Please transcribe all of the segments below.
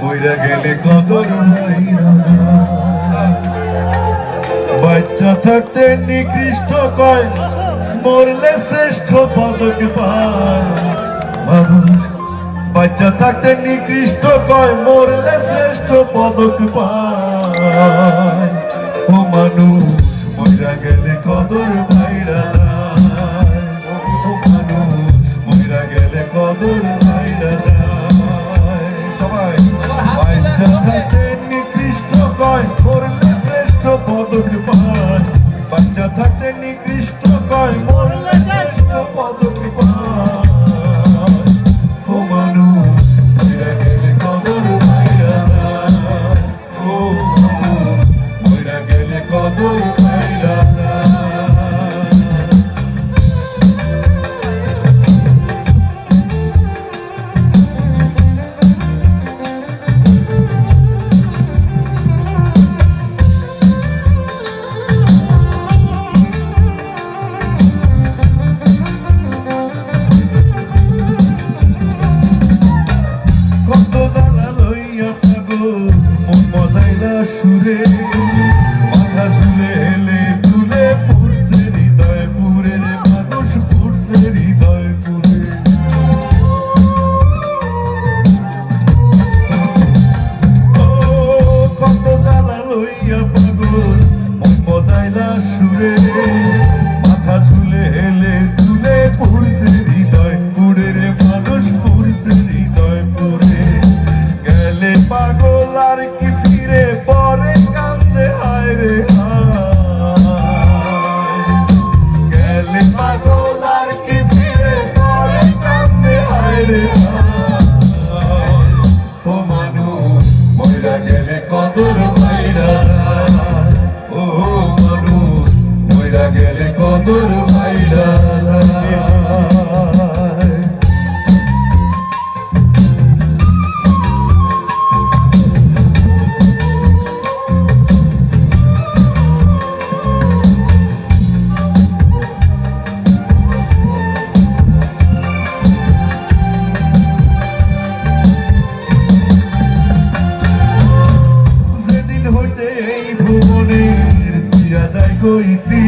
বইরা গেলে কদর বাচ্চা থাকতে নিকৃষ্ট কয়, মরলে শ্রেষ্ঠ পদক পায়। মানুষ, বাচ্চা থাকতে নিকৃষ্ট কয়, মরলে শ্রেষ্ঠ পদক পায়। ও মানুষ, মরা গেলে কদর ভাইরা সুরে মাথা ঝুলে তোর ভাইলা এই ভুবনের তুই আদায় কইতি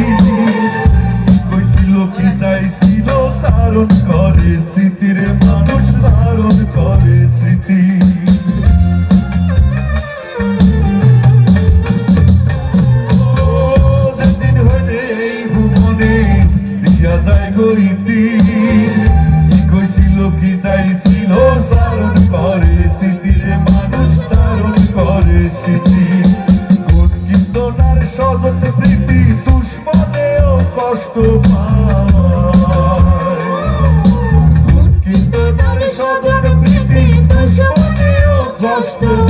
চাইছিল সারণ করে just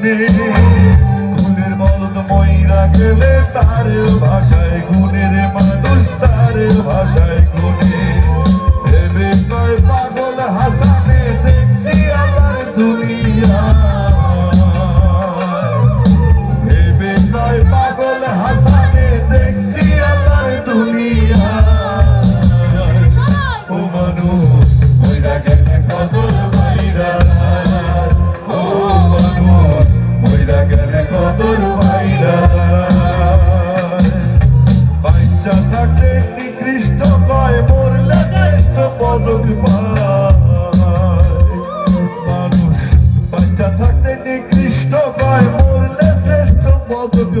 মনে ফুলের মরদ মই রাখলে তার ভাষায় গুণের মানুষ তার ভাষায় পেতে